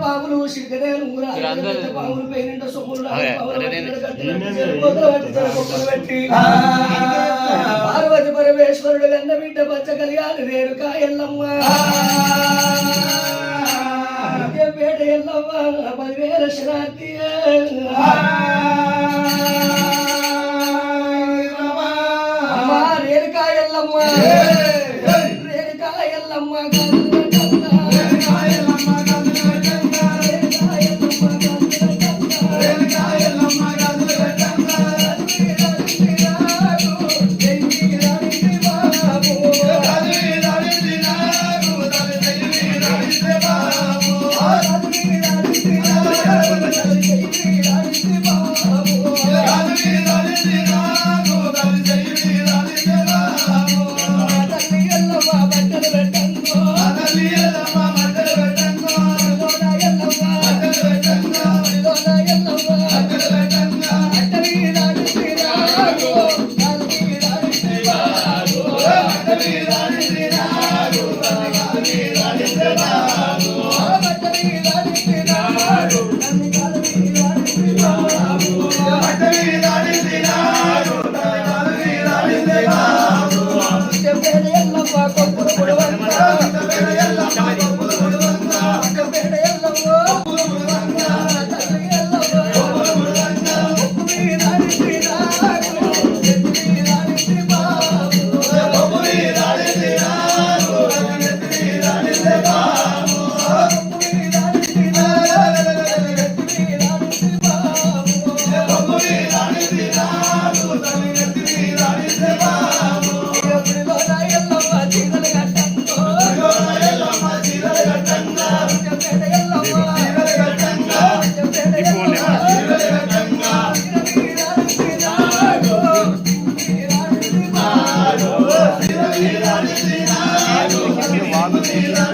పాములు పేరింట సొమ్ములు పెట్టి పార్వతి పరమేశ్వరుడు గన్న బిడ్డ పచ్చ కలిగాలి రేణుక కాయల్లమ్మ పేట ఎల్లమ్మ పదివేల శరార్థి எல்லம்மா. ரேணுகா எல்லம்மா అందాలకే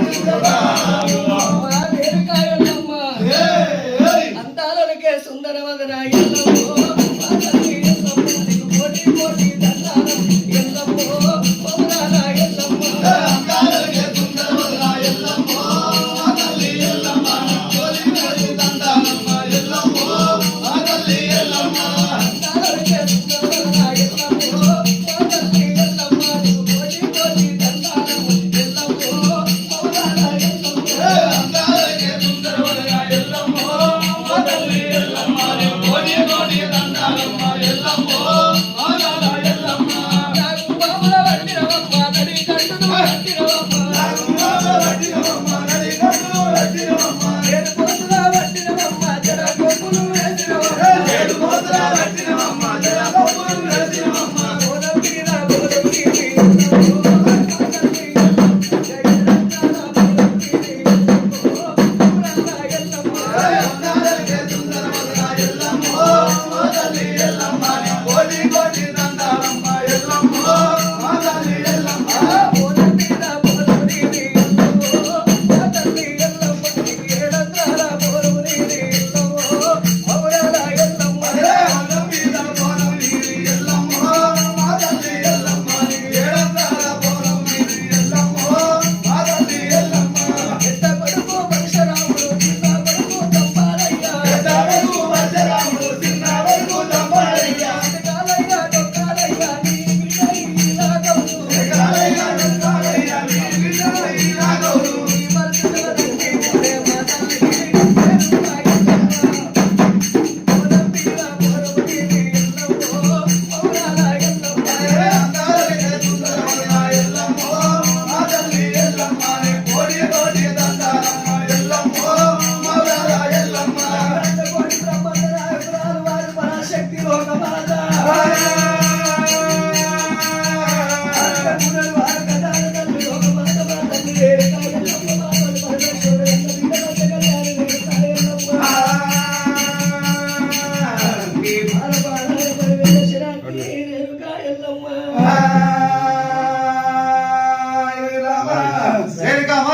సుందరవదన Amém.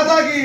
মাতা কি?